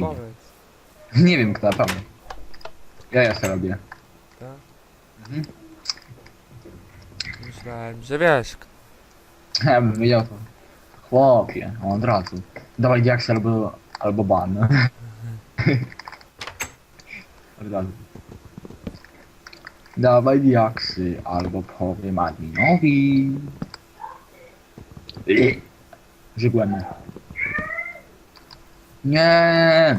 Nie. powiedz. Nie wiem kto, naprawdę. Ja ja sobie robię. Tak? Mhm. Myślałem, że wiesz. k- Ja bym wiedział to. Chłopie, od razu. Dawaj diaksy albo, albo ban. Od razu. Dawaj diaksy albo powiem adminowi. Żygłem. Nie!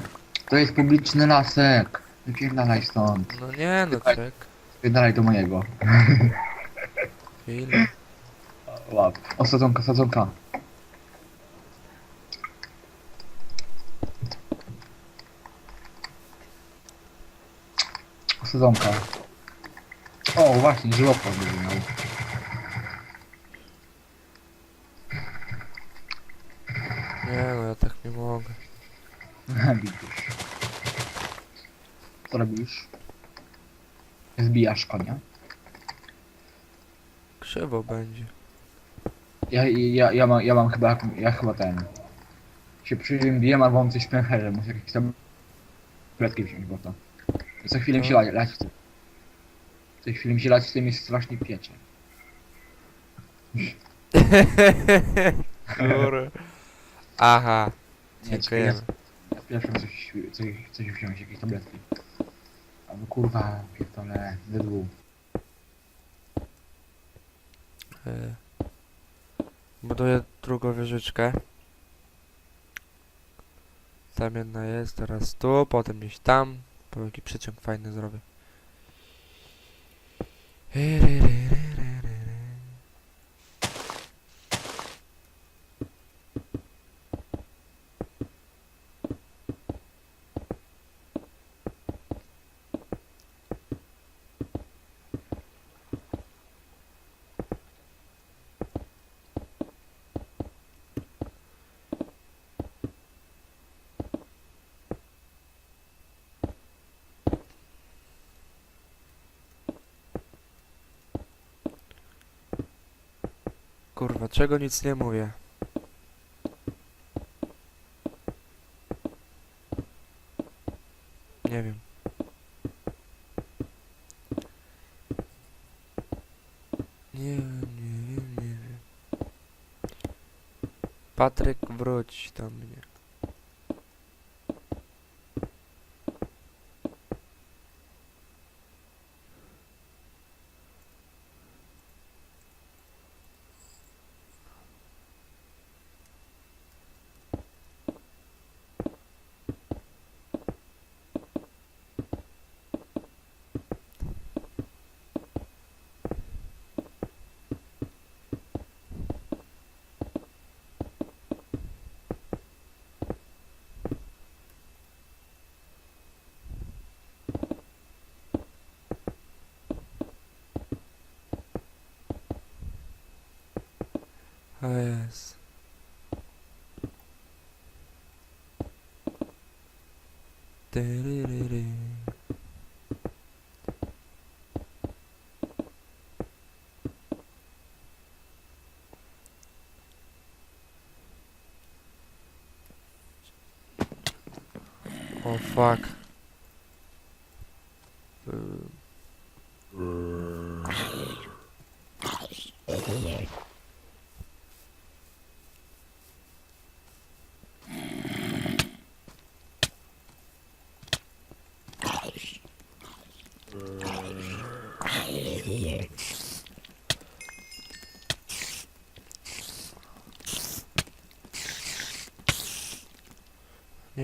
To jest publiczny lasek. Wypierdalaj stąd. No nie, no czek. Wypierdalaj do mojego. Chwilę. Łap. O, sadzonka, sadzonka. O, sadzonka. O, właśnie, żywopłot będzie miał. Nie no, ja tak nie mogę. Widzisz. Co robisz? Zbijasz konia? Krzywo będzie. Ja, ja, ja, mam, ja mam chyba, ja chyba ten. Się przybiłem albo mam coś w pęcherze, muszę jakieś tam tabletki wziąć, bo to. Co chwilę mi się lać, lać chce. Co chwilę mi się lać, tym jest strasznie piecze. Kur... Aha. Dziękujemy. ja, ja pierwszy muszę coś, coś, coś wziąć, jakieś tabletki. Albo kurwa, pierdolę, ZW. Y, Buduję drugą wieżyczkę. Tam jedna jest, teraz tu, potem gdzieś tam. Po jaki przeciąg fajny zrobię. Kurwa, czego nic nie mówię? Nie wiem. Nie wiem, nie wiem, nie wiem. Patryk, wróć do mnie. A jest. Tyryryry. O fuck.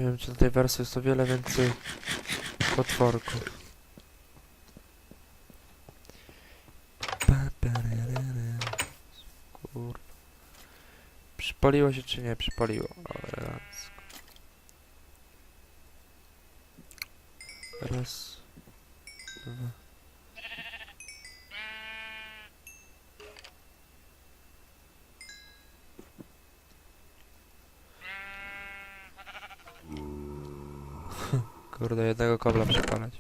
Nie wiem, czy na tej wersji jest o wiele więcej potworków. Kurwa. Przypaliło się czy nie? Przypaliło. O. Raz. Dwa. Kurde, jednego kobla przekonać.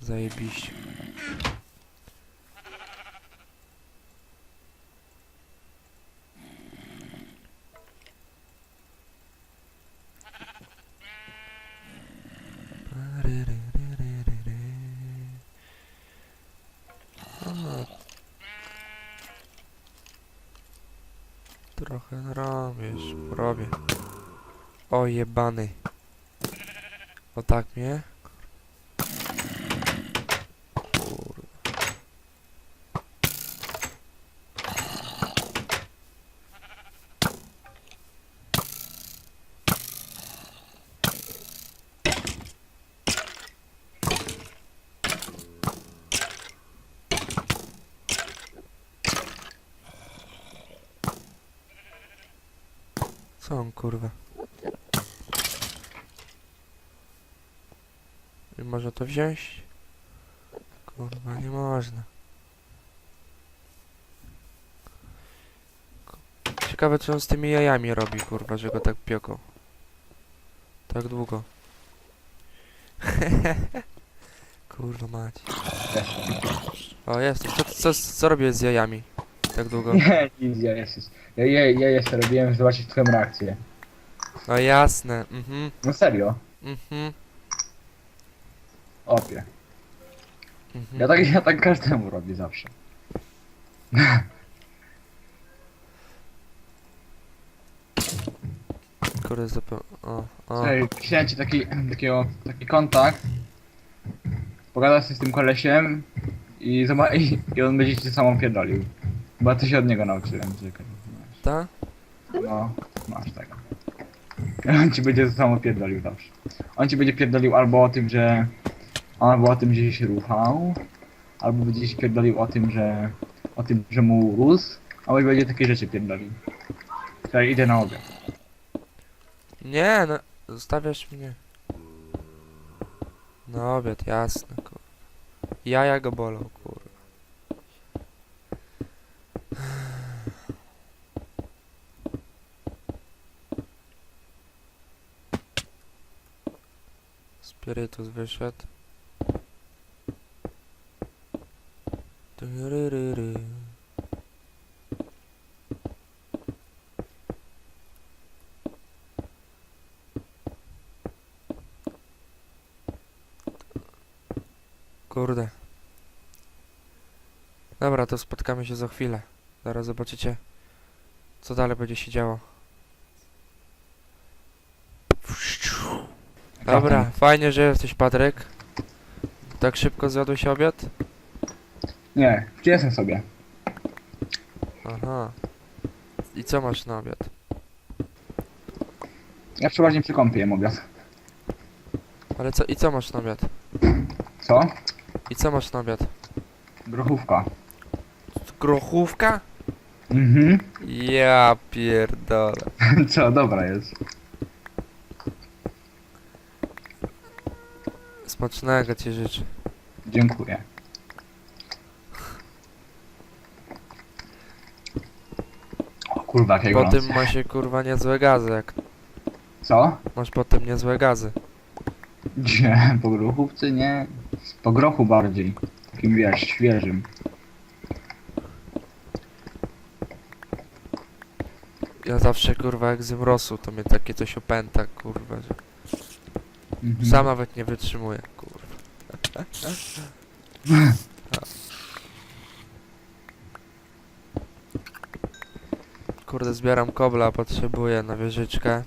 Zajebiście. Trochę robisz, robię. O jebany. O tak mnie? Co on kurwa? Można to wziąć? Kurwa, nie można. Ciekawe co on z tymi jajami robi, kurwa, że go tak pioką. Tak długo. kurwa mać. O, jest. Co, co, co robię z jajami? Tak długo. Nie, nic, ja jest. Ja, ja, ja jeszcze robiłem, żeby zobaczyć twoją reakcję. No jasne, mhm, No serio. mhm, Opie. mhm. Ja tak, ja tak każdemu robię zawsze. Kurde, zapeł... O, o. Chciałem ci taki, takiego, taki kontakt. Pogadać się z tym kolesiem i, zoba- i, i on będzie ci samą pierdolił. Bo ja to się od niego nauczyłem, czekaj. Ta? No, masz tego. On ci będzie samo pierdolił zawsze. On ci będzie pierdolił albo o tym, że... Albo o tym, że się ruchał. Albo będzie ci pierdolił o tym, że... O tym, że mu rósł. Albo będzie takie rzeczy pierdolił. Czekaj, idę na obiad. Nie, no, zostawiasz mnie. No obiad, jasne, kurwa. Jaja go bolą, kurwa. Spirytus wyszedł. Tyryryry. Kurde. Dobra, to spotkamy się za chwilę. Zaraz zobaczycie, co dalej będzie się działo. Dobra, fajnie, że jesteś Patryk. Tak szybko zjadłeś obiad? Nie, wciesnę sobie. Aha. I co masz na obiad? Ja przeważnie przy kąpie jem obiad. Ale co, i co masz na obiad? Co? I co masz na obiad? Grochówka. Grochówka? Mhm. Ja pierdolę. Co, dobra jest. Smacznego ci życzę. Dziękuję. O kurwa, jakie Po tym ma się kurwa niezłe gazy, jak Co? masz potem niezłe gazy. Gdzie? Po grochówce? Nie. Po grochu bardziej. Takim wiesz, świeżym. Ja zawsze kurwa jak rosół, to mnie takie coś opęta, kurwa, że Mhm. sam nawet nie wytrzymuję, kurwa. Kurde, zbieram kobla, potrzebuję na wieżyczkę.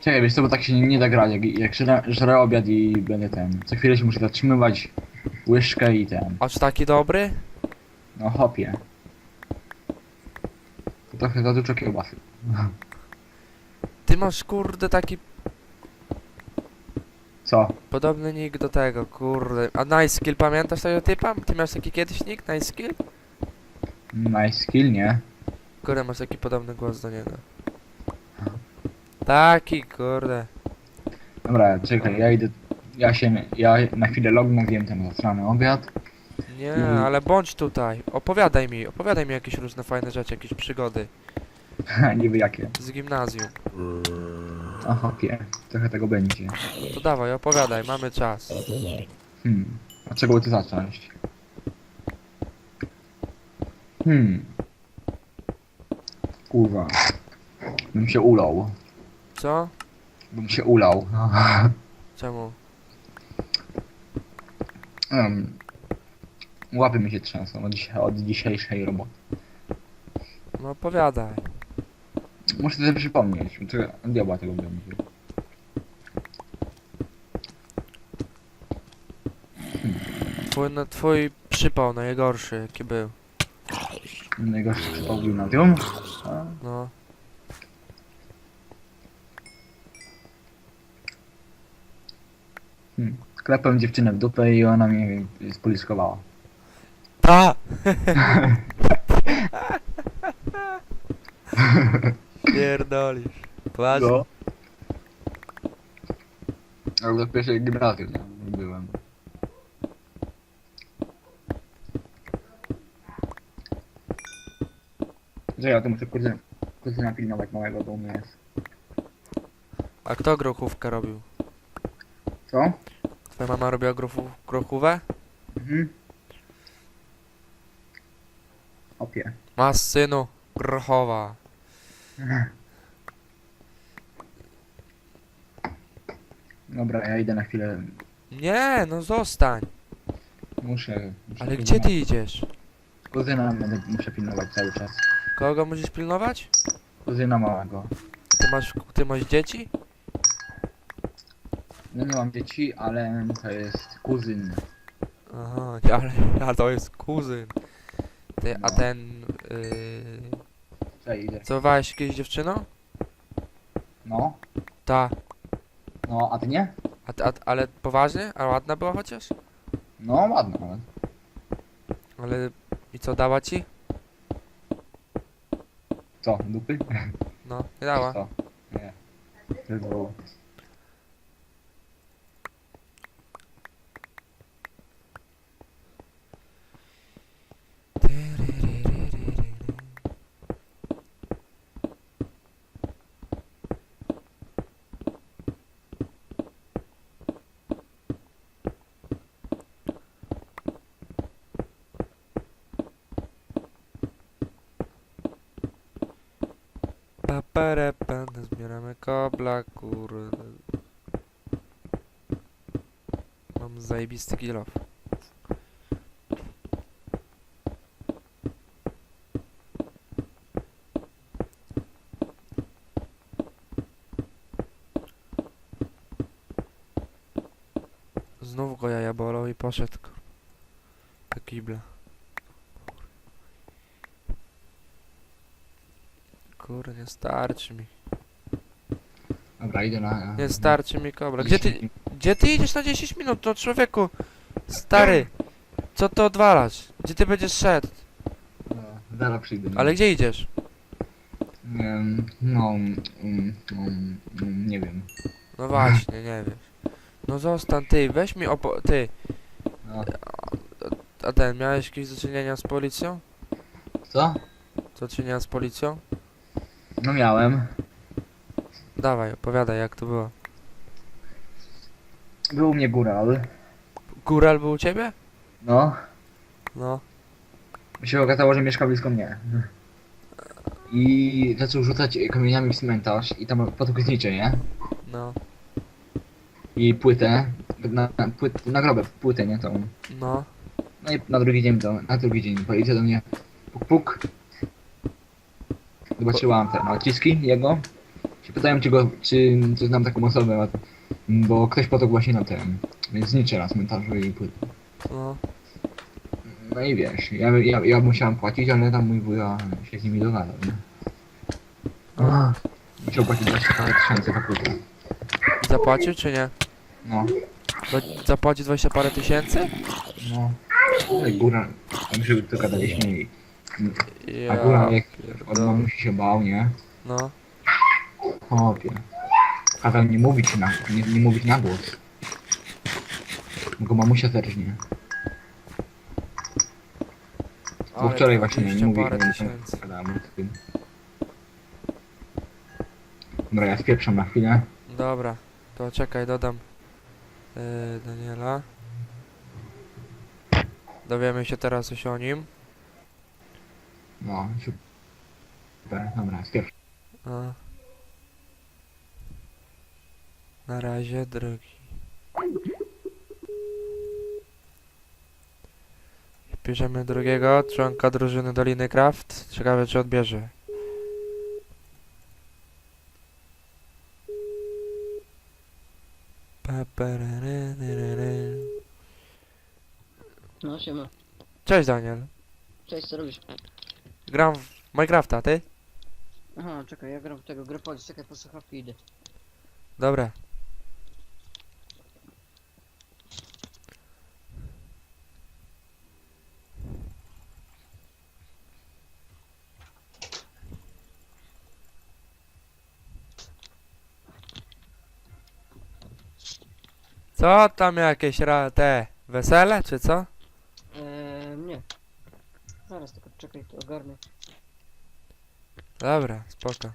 Czekaj, wiesz co, bo tak się nie, nie da grać. Jak, jak żrę, żrę obiad i będę ten. Co chwilę się muszę zatrzymywać łyżkę i ten. Aż taki dobry? No hopie. Trochę za dużo kiełbasy. Ty masz kurde taki Co? podobny nick do tego, kurde. A Nice Skill, pamiętasz tego typa? Ty masz taki kiedyś nick, Nice Skill? Nice skill, nie? Kurde, masz taki podobny głos do niego. Taki, kurde. Dobra, czekaj, ja idę. Ja się. Ja na chwilę lognę, wiem ten zasrany obiad. Nie, Mhm. ale bądź tutaj. Opowiadaj mi, opowiadaj mi jakieś różne fajne rzeczy, jakieś przygody Niby jakie. z gimnazjum. O hopie. Trochę tego będzie. To dawaj, opowiadaj, mamy czas. Hmm. A czego by tu zacząć? Hmm. Kurwa. Bym się ulał. Co? Bym się ulał. Czemu? um, łapy mi się trzęsą od, dzisiaj, od dzisiejszej roboty. No opowiadaj. Muszę sobie przypomnieć, bo to diabła tego będzie. Twój, no, twój przypał najgorszy jaki był. Najgorszy przypał gimnazjum. A, No. Hmm. Klepłem dziewczynę w dupę i ona mnie spoliskowała. Ta! Pierdolisz. Poważnie? No. Ale do pierwszej gimnazjum nie byłem. Że ja to muszę kuzyna, kuzyna pilnować małego, bo u mnie jest. A kto grochówkę robił? Co? Twoja mama robiła grochu, grochówę? Mhm. Opie. Masz synu. Grochowa. Dobra, ja idę na chwilę. Nie, no zostań. Muszę. muszę Ale gdzie ty idziesz? Kuzyna będę, muszę pilnować cały czas. Kogo musisz pilnować? Kuzyna małego. Ty masz, ty masz dzieci? No nie mam dzieci, ale to jest kuzyn. Aha, ale, ale to jest kuzyn. Ty, a No. ten... Yy, Co całowałeś jakieś dziewczyną? No, Ta. no, a ty nie? A, ty- a, ale poważnie? A ładna była chociaż? No, ładno, ale. Ale... I co, dała ci? Co, dupy? No, nie dała. Co? Nie. To było. Kurde. Mam zajebisty kill. Znów go jaja bolą i poszedł kur- do kibla. Kurde, nie starczy mi. Dobra, idę na. Nie starczy mi kobra. Gdzie ty, gdzie ty idziesz na 10 minut? No człowieku, stary, co to odwalasz? Gdzie ty będziesz szedł? No, zaraz przyjdę. no. Ale gdzie idziesz? Em, No, mm, mm, mm, nie wiem. No właśnie, nie wiesz. No zostań ty, weź mi opo... ty. No. A ten, miałeś jakieś do czynienia z policją? Co? Do czynienia z policją? No miałem. Dawaj, opowiadaj jak to było. Był u mnie góral. Góral był u ciebie? No. No. się okazało, że mieszka blisko mnie. I zaczął rzucać kamieniami w cmentarz i tam podgryznicze, nie? No. I płytę, na, na, płyt, na grobę płytę, nie tą. No. No i na drugi dzień to, na drugi dzień policja do mnie puk puk. Zobaczyłam te odciski jego. Pytałem czy go, czy, czy znam taką osobę, a- bo ktoś potok właśnie na ten. Znicze na cmentarzu i płytę. No. No i wiesz, ja, ja, ja musiałem płacić, ale tam mój wuja się z nimi dogadał, nie? Musiał płacić 20 parę tysięcy za płytę. Zapłacił czy nie? No, Za- Zapłacił 20 parę tysięcy? no. I góra, tam się dogadaliśmy i... A Ja góra jak od pierdolę. mamusi się bał, nie? No. Chłopie. Kazał nie mówić na, nie, nie mówić na głos. Bo go mamusia zerżnie. Bo Ale wczoraj właśnie nie 20 mówi, parę nie tysięcy. gadałem z tym. Dobra, ja spieprzam na chwilę. Dobra, to czekaj, dodam yy, Daniela. Dowiemy się teraz coś o nim. No, super. Dobra, spieprzam. A. Na razie, drogi. Bierzemy drugiego członka drużyny Doliny Craft. Ciekawe czy odbierze. No siema. Cześć Daniel. Cześć, co robisz? Gram w Minecrafta, ty? Aha, czekaj, ja gram w tego polis, czekaj, po słuchawki idę. Dobra. Co tam jakieś ra te wesele czy co? Eee, nie. Zaraz tylko czekaj, to ogarnę. Dobra, spoko.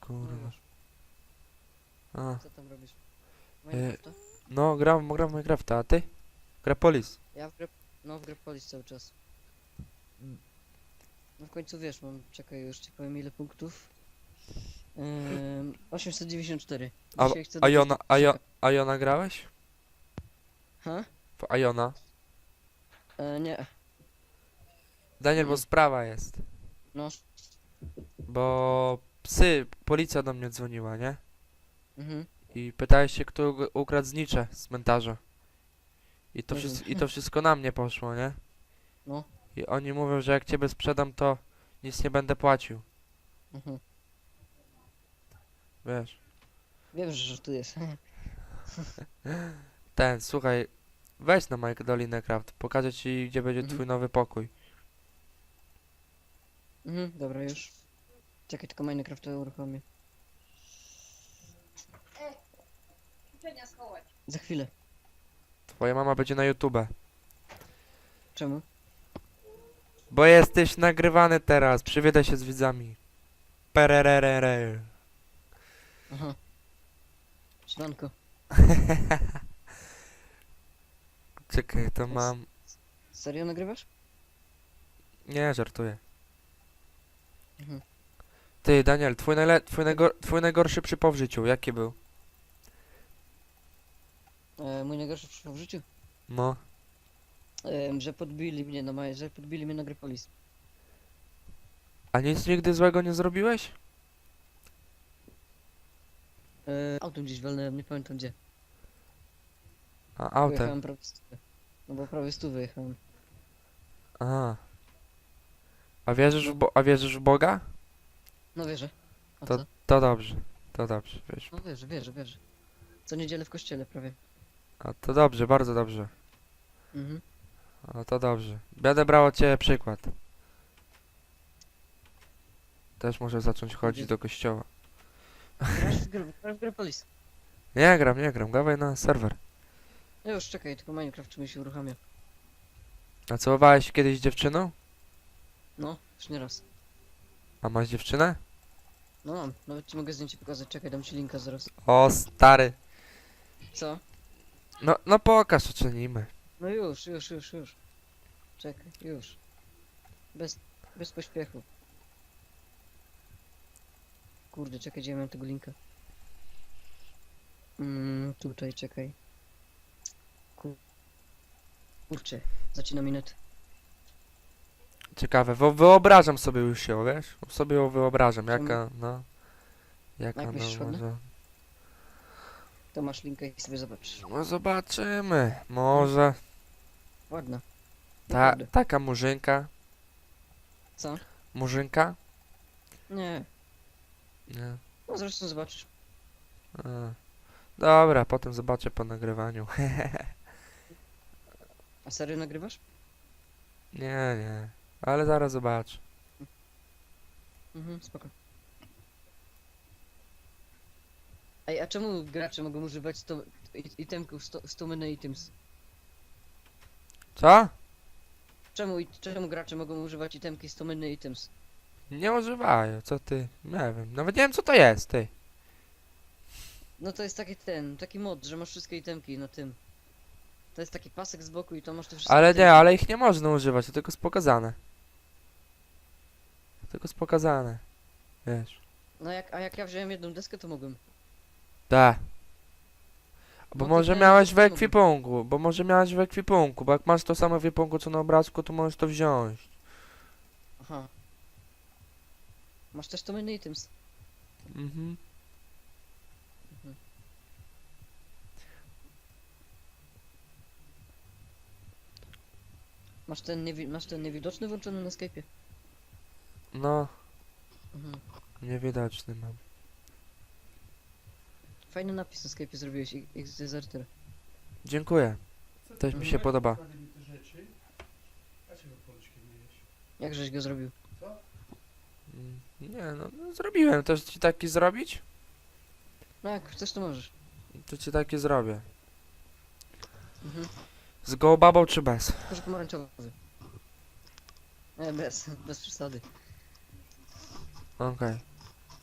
Kurwa. A, Co tam robisz? E, Minecrafta? no gram, gram w Minecrafta, a ty? Grapolis. Ja w no w polis cały czas. No w końcu wiesz, mam, czekaj, już ci powiem ile punktów. Eee, 894. A, Dzisiaj chcę a, dobić Jona, do a, jo, tysiaka. a Jona grałeś? Ha? W Iona? Eee, nie. Daniel, bo sprawa jest. No. Bo psy, policja do mnie dzwoniła, nie? Mhm. I pytałeś się, kto ug- ukradł znicze z cmentarza. I to, Nie. I to wszystko na mnie poszło, nie? No. I oni mówią, że jak ciebie sprzedam, to nic nie będę płacił. Mhm. Wiesz. Wiem, że żartujesz. Ten, słuchaj, weź na Mike Dolinę Craft, pokażę ci, gdzie będzie Mhm. twój nowy pokój. mhm, dobra już. Czekaj, tylko Minecrafta uruchomię. Za chwilę. Twoja mama będzie na YouTube. Czemu? Bo jesteś nagrywany teraz, przywitaj się z widzami. Perererere. Aha. Siemanko. Czekaj, to mam... Serio nagrywasz? Nie, żartuję. Mhm. Ty, Daniel, twój, najle... twój, najgor... twój najgorszy przypał w życiu, jaki był? E, mój najgorszy przyszło w życiu? No. E, że podbili mnie na maj, że podbili mnie na Grypolis. A nic nigdy złego nie zrobiłeś? E, autem gdzieś walnąłem, nie pamiętam gdzie. A, autem. Prawie stówę. No bo prawie stu wyjechałem. Aha. A wierzysz w, bo... A wierzysz w Boga? No wierzę. A To- co? To dobrze. To dobrze, wiesz. No wierzę, wierzę, wierzę. Co niedzielę w kościele prawie. A to dobrze, bardzo dobrze. Mhm. A to dobrze. Będę brał od ciebie przykład. Też muszę zacząć chodzić do kościoła. Grasz w, gry, grasz w Grypolis. Nie gram, nie gram, gawaj na serwer. No już czekaj, tylko Minecraft czy mi się uruchamia. A całowałeś kiedyś dziewczyną? No, już nie raz. A masz dziewczynę? No mam, nawet ci mogę zdjęcie pokazać, czekaj, dam ci linka zaraz. O, stary. Co? No, no pokaż, ocenimy. No już, już, już, już. Czekaj, już. Bez, bez pośpiechu. Kurde, czekaj, gdzie ja mam tego linka? Mm, tutaj, czekaj. Kur... Kurczę, zaczyna minut. Ciekawe, wo- wyobrażam sobie już się, wiesz? Sobie ją wyobrażam, jaka, no... Jaka, Jak myślisz, no, ładna? może... To masz linka i sobie zobacz. No zobaczymy, może... Ładna. Ta, Naprawdę. taka murzynka. Co? Murzynka? Nie. Nie. No zresztą zobaczysz. A. Dobra, potem zobaczę po nagrywaniu. A serio nagrywasz? nie, nie. Ale zaraz zobaczę. Mhm, spoko. Ej, a czemu gracze mogą używać to i- itemków sto, stomeny items? Co? Czemu, i- czemu gracze mogą używać itemki stomeny items? Nie używają, co ty? Nie wiem, nawet nie wiem co to jest, ty. No to jest taki ten, taki mod, że masz wszystkie itemki na tym. To jest taki pasek z boku i to masz te wszystkie Ale itemki. nie, ale ich nie można używać, to tylko jest pokazane. Tylko jest pokazane. Wiesz. No jak, a jak ja wziąłem jedną deskę, to mogłem. Da. Bo No to może ten miałeś w znowu. ekwipunku, bo może miałeś w ekwipunku, bo jak masz to samo w ekwipunku co na obrazku, to możesz to wziąć. Aha. Masz też to menu items. Mhm. Masz ten, niewi masz ten niewidoczny włączony na Skype'ie. No, Mhm. niewidoczny mam. Fajny napis na Skype'ie zrobiłeś, X- XDeserter. Dziękuję. Też mi się podoba. Jak żeś go zrobił? Mm, Nie no, no zrobiłem. Też ci taki zrobić? No jak chcesz to możesz. To ci taki zrobię. Mhm. Z gołbabą czy bez? Może pomarańczowy. Nie, bez, bez przesady. Okej.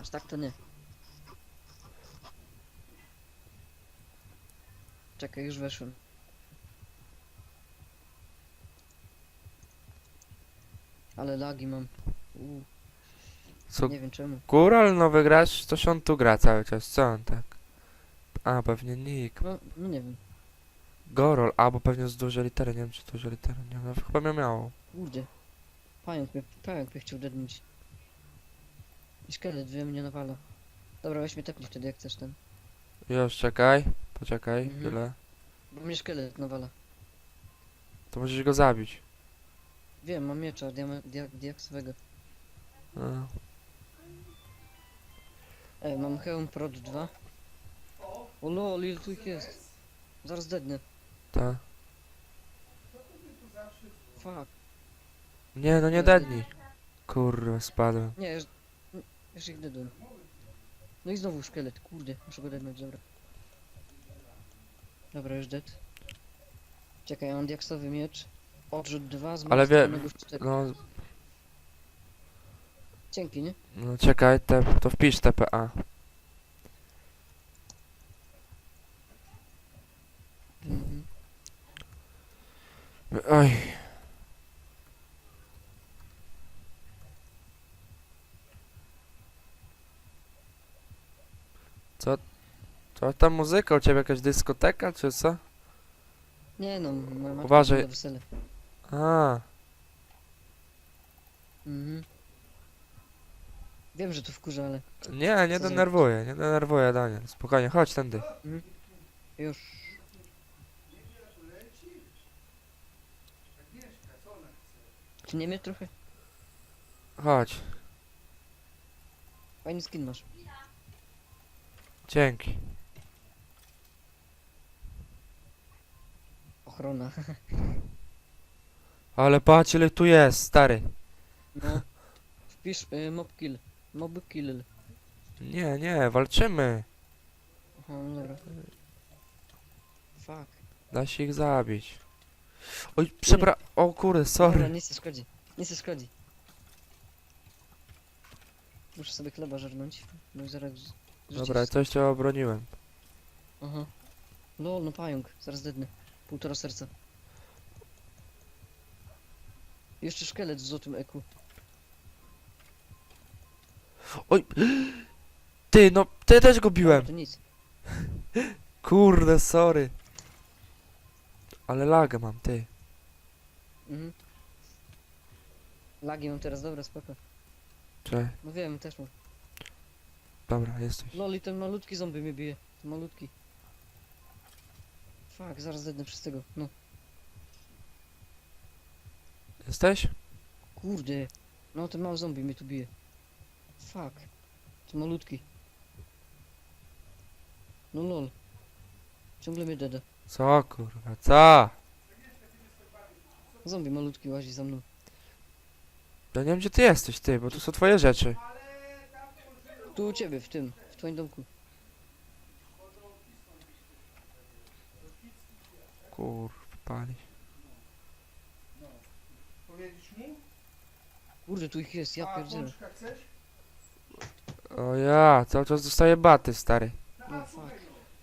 Aż tak to nie. Czekaj, już weszłem. Ale lagi mam. Uuu, Co, nie wiem czemu. Kural nowy gracz, to się on tu gra cały czas, co on tak? A, pewnie Nick. No, no nie wiem. Gorol, albo pewnie z duże litery, nie wiem czy duże litery, nie wiem, chyba mnie miało. Kurde. Pająk mnie, pająk mnie chciał dednąć. I szkielet wie mnie nawala. Dobra, weź mnie tepnij wtedy jak chcesz ten. Już, czekaj, poczekaj, Mhm. Bo mnie szkielet nawala. To możesz go zabić. Wiem, mam miecza diame, dia, diaksowego. No. E, mam hełm prod 2. O lol, ile tu ich jest? Zaraz dednę. Ta. Fuck. Nie, no nie dednij. Kurwa, spadłem. Nie, już, już ich dedłem. No i znowu szkielet, kurde, muszę go dednąć, dobra. Dobra, już dead. Czekaj, ja mam diaksowy miecz. Odrzut 2 z Ale wie-. No, Dzięki, nie? no czekaj, te, to wpisz TPA. Mhm. Oj. Co? Co tam muzyka? U ciebie jakaś dyskoteka, czy co? Nie no, moja matka Uważaj. wesele. A, Mhm. Wiem, że to wkurza, ale nie, nie Co za- denerwuję, nie denerwuję, Daniel. Spokojnie, chodź tędy. już. Czy nie mnie trochę? Chodź. Fajny skin masz. Dzięki. Ochrona. Ale patrz ile tu jest, stary. No. Wpisz y, mob kill. Mob kill. Nie, nie, walczymy. Aha, no dobra. Fuck. Da się ich zabić. Oj, przebra... O kurde, Dobra, sorry. nic nie szkodzi. Nic nie szkodzi. Muszę sobie chleba żarnąć. No zaraz... Dobra, coś cię obroniłem. Aha. Lol, no pająk. Zaraz dednę. Półtora serca. Jeszcze szkielet z złotym eku. Oj! Ty, no, ty też go biłem. To nic. Kurde, sorry. Ale lagę mam, ty. Mhm. Lagi mam teraz, dobra, spoko. Czekaj, No wiem, też mam. dobra, jesteś. Lol, i ten malutki zombie mnie bije. Ten malutki. Fuck, zaraz dednę przez tego. No. Jesteś? Kurde. No, ten mały zombie mnie tu bije. Fuck. Ten malutki. No lol. Ciągle mnie deda. Co, kurwa, co? Zombie malutki łazi za mną. Ja nie wiem, gdzie ty jesteś, ty, bo tu są twoje rzeczy. Tu u ciebie, w tym, w twoim domku. Kurwa, pali. Powiedzieć mu? Kurde, tu ich jest, ja A pierdzielę. pączka chcesz? O ja, cały czas dostaję baty, stary. No fuck.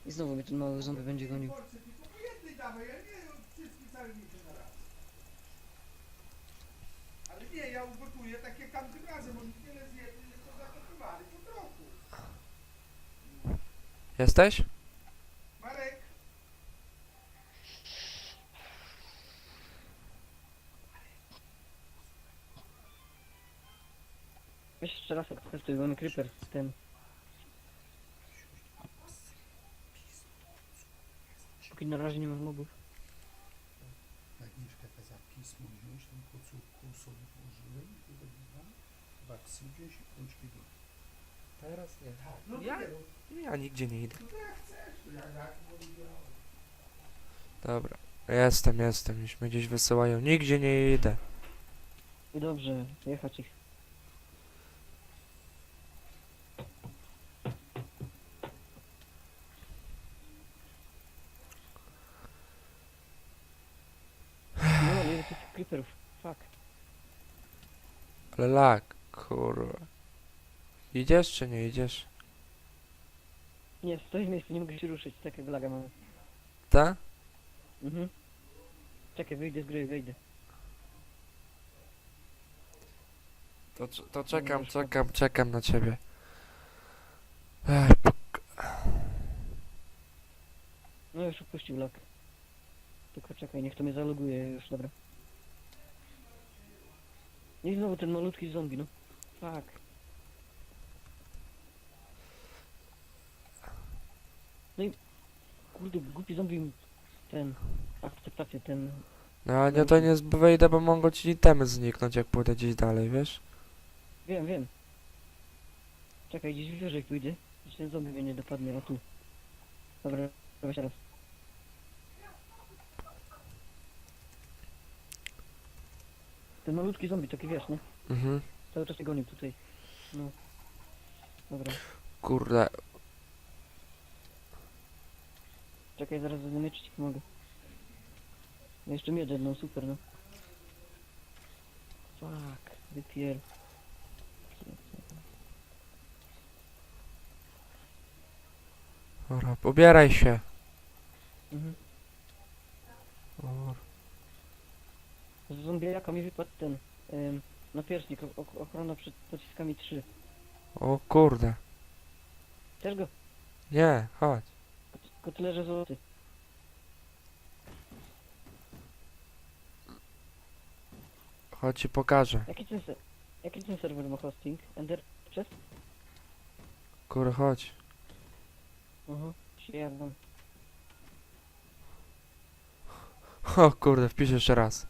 I znowu mnie ten mały zombie będzie gonił. Porcję tylko po jednej dawaj, ja nie wszystkie całe mięsie na raz. Ale nie, ja ugotuję tak jak tamtym razem, on tyle zje, że to zagotowali po trochu. Jesteś? Weź jeszcze raz akceptuj, bo mamy creeper ten. Póki na razie nie ma mobów. Agnieszka kazała pismo wziąć, tam po cukru sobie włożyłem i dwa baksy wziąć i pączki do... Teraz nie. No Ja? nie, Ja nigdzie nie idę. no jak chcesz, to ja jak powiedziałem. Dobra. Jestem, jestem. Już mnie gdzieś wysyłają. Nigdzie nie idę. I dobrze, jechać ich. No, ile tych creeperów. Fuck. Lag, kurwa. Idziesz czy nie idziesz? Nie, stoi w miejscu, nie mogę się ruszyć, tak jak laga mamy. Ta? Mhm. Czekaj, wyjdę z gry, wyjdę. To, to czekam, czekam, czekam na ciebie. Ej, No już opuścił lag. Tylko czekaj, niech to mnie zaloguje już, dobra. I znowu ten malutki zombie, no. Fuck. No i... Kurde, głupi zombie... mi Ten... Akceptację, ten... No nie, to nie wyjdę, bo mogą ci itemy zniknąć, jak pójdę gdzieś dalej, wiesz? Wiem, wiem. Czekaj, gdzieś wyżej pójdę. Gdzieś ten zombie mnie nie dopadnie, o tu. Dobra, weź teraz. Ten malutki zombie, taki wiesz, nie? Mhm. Cały czas mnie gonił tutaj. No. Dobra. Kurde. Czekaj, zaraz zamieczyć ich mogę. No jeszcze miedzę, no super, no. Fuck, wypier... Dobra, pobieraj się. Mhm. Dobra. Z zombiaka mi wypadł ten... Ym, napierśnik, ochrona przed pociskami 3. O kurde. Też go, Nie, chodź. kotlerze złoty. Chodź ci pokażę. Jaki ten, se- jaki ten serwer ma hosting? Ender Chest? Kurde, chodź. Mhm. Śmierdam. O kurde, wpisz jeszcze raz.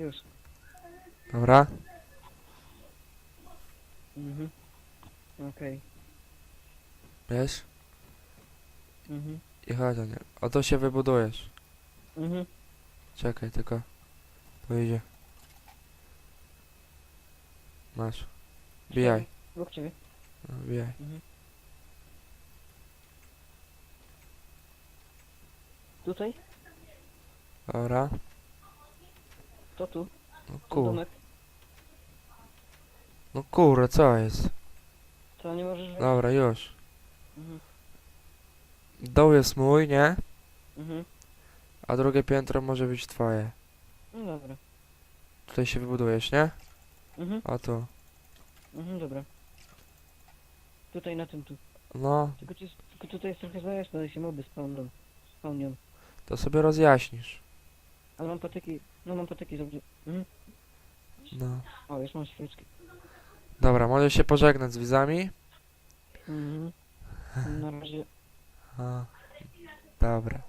Już. Dobra? Mhm. Okej. Wiesz? Mhm. I chodź, nie. O to się wybudujesz. Mhm. Czekaj, tylko. To idzie. Masz. Bijaj. Obok ciebie. No, bijaj. Mhm. Tutaj? Dobra. To tu? No Ten kur... domek? No kurde, co jest? To nie możesz wejść? Dobra, już. Mhm. Dół jest mój, nie? Mhm. A drugie piętro może być twoje. No dobra. Tutaj się wybudujesz, nie? Mhm. A tu. Mhm, dobra. Tutaj na tym tu. No, Tylko, tu jest, tylko tutaj jest trochę za jasno, ale się moby. Spawnią. to sobie rozjaśnisz. Ale mam patyki, no mam patyki, zobacz. Mhm. No. O, już mam świeczki. Dobra, możesz się pożegnać z widzami? Mhm. Na razie. A, dobra.